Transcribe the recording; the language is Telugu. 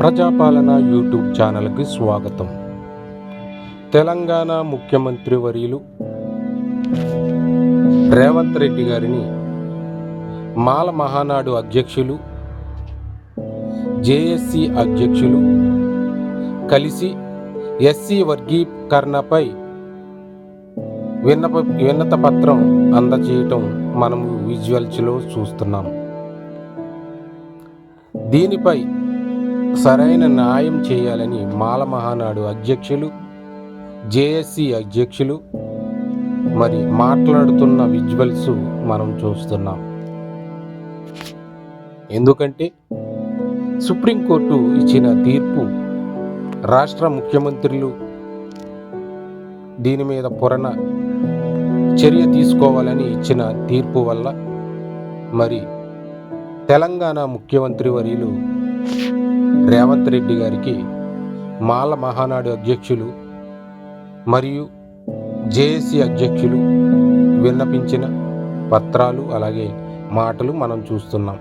ప్రజాపాలన యూట్యూబ్ ఛానల్కి స్వాగతం. తెలంగాణ ముఖ్యమంత్రి వర్యులు రేవంత్ రెడ్డి గారిని మాల మహానాడు అధ్యక్షులు జేఎస్సి అధ్యక్షులు కలిసి ఎస్సీ వర్గీకరణపై విన్నప విన్నత పత్రం అందజేయటం మనము విజువల్స్లో చూస్తున్నాం. దీనిపై సరైన న్యాయం చేయాలని మాల మహానాడు అధ్యక్షులు జేఎస్సి అధ్యక్షులు మరి మాట్లాడుతున్న విజువల్స్ మనం చూస్తున్నాం. ఎందుకంటే సుప్రీంకోర్టు ఇచ్చిన తీర్పు రాష్ట్ర ముఖ్యమంత్రులు దీని మీద పొరన చర్య తీసుకోవాలని ఇచ్చిన తీర్పు వల్ల మరి తెలంగాణ ముఖ్యమంత్రి వర్యులు రేవంత్ రెడ్డి గారికి మాల మహానాడు అధ్యక్షులు మరియు జేఏసీ అధ్యక్షులు విన్నపించిన పత్రాలు అలాగే మాటలు మనం చూస్తున్నాం.